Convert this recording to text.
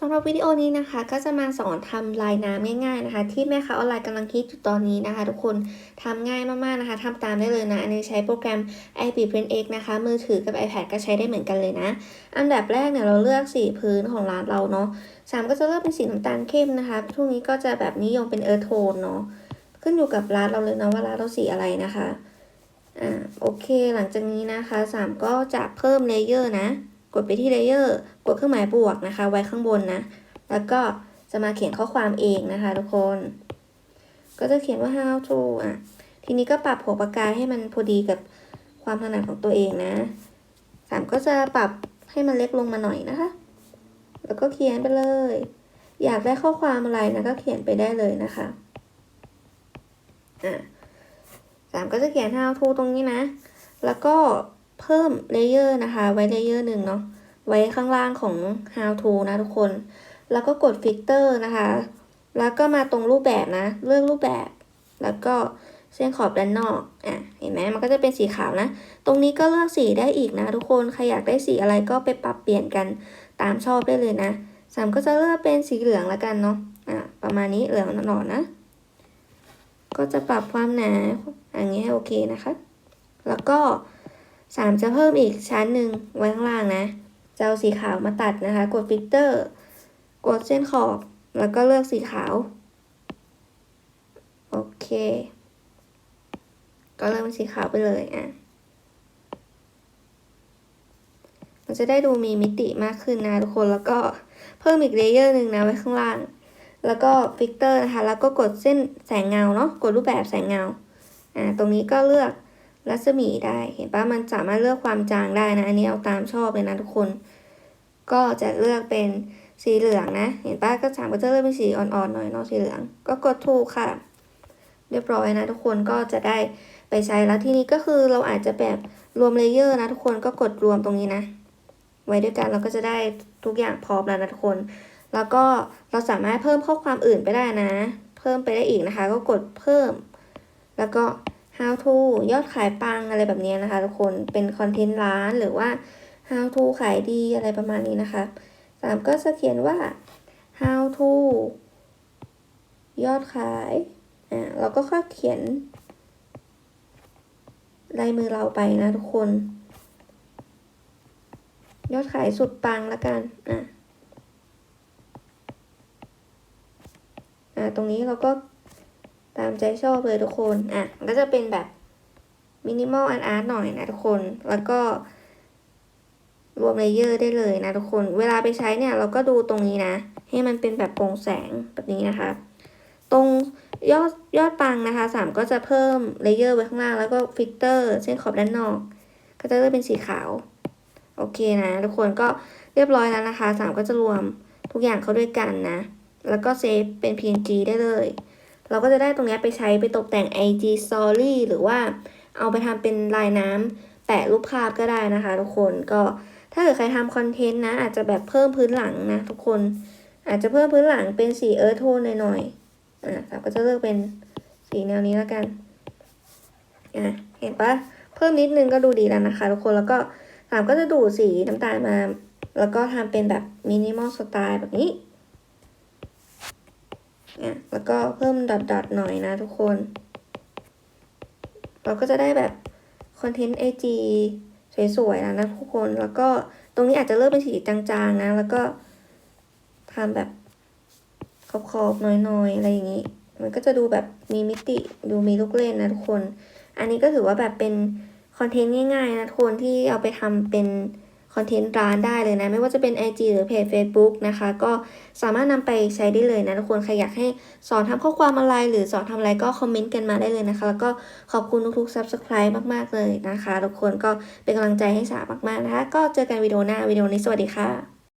สำหรับวิดีโอนี้นะคะ ก็จะมาสอนทำลายน้ำง่าย ๆนะคะ ที่แม่ค้าออนไลน์กำลังคิดอยู่ตอนนี้นะคะ ทุกคนทำง่ายมากๆนะคะทำตามได้เลยนะ อันนี้ใช้โปรแกรม i p Print X นะคะ มือถือกับ iPad ก็ใช้ได้เหมือนกันเลยนะ อันดับแรกเนี่ยเราเลือกสีพื้นของร้านเราเนาะสามก็จะเลือกเป็นสีน้ำตาลเข้มนะคะช่วงนี้ก็จะแบบนิยมเป็นเออโทนเนาะขึ้นอยู่กับร้านเราเลยนะว่าร้านเราสีอะไรนะคะอ่าโอเค หลังจากนี้นะคะสามก็จะเพิ่มเลเยอร์นะ กดไปที่เลเยอร์กดเครื่องหมายบวกนะคะ ไว้ข้างบนนะ แล้วก็จะมาเขียนข้อความเองนะคะทุกคน ก็จะเขียนว่า how to อะ ทีนี้ก็ปรับหัวปากกาให้มันพอดีกับความถนัดของตัวเองนะสามก็จะปรับให้มันเล็กลงมาหน่อยนะคะ แล้วก็เขียนไปเลย อยากได้ข้อความอะไรนะก็เขียนไปได้เลยนะคะ อะสามก็จะเขียน how to ตรงนี้นะ แล้วก็ เพิ่มเลเยอร์นะคะ ไว้เลเยอร์หนึ่งเนาะ ไว้ข้างล่างของ how to นะทุกคน แล้วก็กดฟิลเตอร์นะคะ แล้วก็มาตรงรูปแบบนะ เลือกรูปแบบ แล้วก็เส้นขอบด้านนอก อะ เห็นไหมมันก็จะเป็นสีขาวนะ ตรงนี้ก็เลือกสีได้อีกนะทุกคน ใครอยากได้สีอะไรก็ไปปรับเปลี่ยนกันตามชอบได้เลยนะ สามก็จะเลือกเป็นสีเหลืองแล้วกันเนาะ อะ ประมาณนี้เหลืองหน่อยนะ ก็จะปรับความหนา อย่างนี้ให้โอเคนะคะ แล้วก็ สามจะเพิ่มอีกชั้นหนึ่งไว้ข้างล่างนะจะเอาสีขาวมาตัดนะคะ กดฟิลเตอร์ กดเส้นขอบ แล้วก็เลือกสีขาว โอเค ก็เลือกเป็นสีขาวไปเลยอะ มันจะได้ดูมีมิติมากขึ้นนะทุกคน แล้วก็เพิ่มอีกเลเยอร์หนึ่งนะไว้ข้างล่าง แล้วก็ฟิลเตอร์นะคะ แล้วก็กดเส้นแสงเงาเนาะ กดรูปแบบแสงเงา อ่า ตรงนี้ก็เลือก รัศมีได้ เห็นปะมันสามารถเลือกความจางได้นะ อันนี้เอาตามชอบเลยนะทุกคน ก็จะเลือกเป็นสีเหลืองนะ เห็นปะก็สามก็จะเลือกเป็นสีอ่อนๆหน่อยเนาะสีเหลือง ก็กดถูกค่ะ เรียบร้อยนะ ทุกคนก็จะได้ไปใช้แล้วทีนี้ก็คือเราอาจจะแบบรวมเลเยอร์นะทุกคนก็กดรวมตรงนี้นะ ไว้ด้วยกันเราก็จะได้ทุกอย่างพร้อมแล้วนะทุกคน แล้วก็เราสามารถเพิ่มข้อความอื่นไปได้นะ เพิ่มไปได้อีกนะคะ ก็กดเพิ่ม แล้วก็ how to ยอดขายปังอะไรแบบนี้นะคะทุกคนเป็นคอนเทนต์ร้านหรือว่า how to ขายดีอะไรประมาณนี้นะคะสามก็จะเขียนว่า how to ยอดขายอ่าเราก็ค่อยเขียนลายมือเราไปนะทุกคน ยอดขายสุดปังละกันอะอ่าตรงนี้เราก็ ตามใจชอบเลยทุกคน อะ ก็จะเป็นแบบมินิมอลอาร์ตอาร์ตหน่อยนะทุกคน แล้วก็ รวมเลเยอร์ได้เลยนะทุกคน เวลาไปใช้เนี่ย เราก็ดูตรงนี้นะ ให้มันเป็นแบบโปร่งแสงแบบนี้นะคะ ตรงยอดยอดปังนะคะสามก็จะเพิ่มเลเยอร์ไว้ข้างล่าง แล้วก็ฟิลเตอร์เส้นขอบด้านนอก ก็จะเลือกเป็นสีขาว โอเคนะทุกคนก็เรียบร้อยแล้วนะคะสามก็จะรวมทุกอย่างเข้าด้วยกันนะ แล้วก็เซฟเป็น PNG ได้เลย เราก็จะได้ตรงนี้ไปใช้ไปตกแต่ง IG Story หรือว่าเอาไปทำเป็นลายน้ำแปะรูปภาพก็ได้นะคะ ทุกคนก็ถ้าเกิดใครทำคอนเทนต์นะ อาจจะแบบเพิ่มพื้นหลังนะ ทุกคน อาจจะเพิ่มพื้นหลังเป็นสีเอิร์ธโทนหน่อยๆอะสามก็จะเลือกเป็นสีแนวนี้แล้วกันอะเห็นปะเพิ่มนิดนึงก็ดูดีแล้วนะคะ ทุกคนแล้วก็สามก็จะดูดสีน้ำตาลมา แล้วก็ทำเป็นแบบมินิมอลสไตล์แบบนี้ อะแล้วก็เพิ่มดอทๆหน่อยนะทุกคน เราก็จะได้แบบคอนเทนต์ไอจีสวยๆแล้วนะทุกคน แล้วก็ตรงนี้อาจจะเลือกเป็นสีจางๆนะ แล้วก็ทำแบบขอบๆน้อยๆอะไรอย่างนี้ มันก็จะดูแบบมีมิติดูมีลูกเล่นนะทุกคน อันนี้ก็ถือว่าแบบเป็นคอนเทนต์ง่ายๆนะทุกคนที่เอาไปทำเป็น คอนเทนต์ร้านได้เลยนะ ไม่ว่าจะเป็น IG หรือเพจ Facebook นะคะ ก็สามารถนำไปใช้ได้เลยนะทุกคนใครอยากให้สอนทำข้อความอะไร หรือสอนทำอะไรก็คอมเมนต์กันมาได้เลยนะคะ แล้วก็ขอบคุณทุกๆ Subscribe มากๆเลยนะคะ ทุกคนก็เป็นกำลังใจให้สามากๆนะคะ ก็เจอกันวิดีโอหน้าวิดีโอนี้สวัสดีค่ะ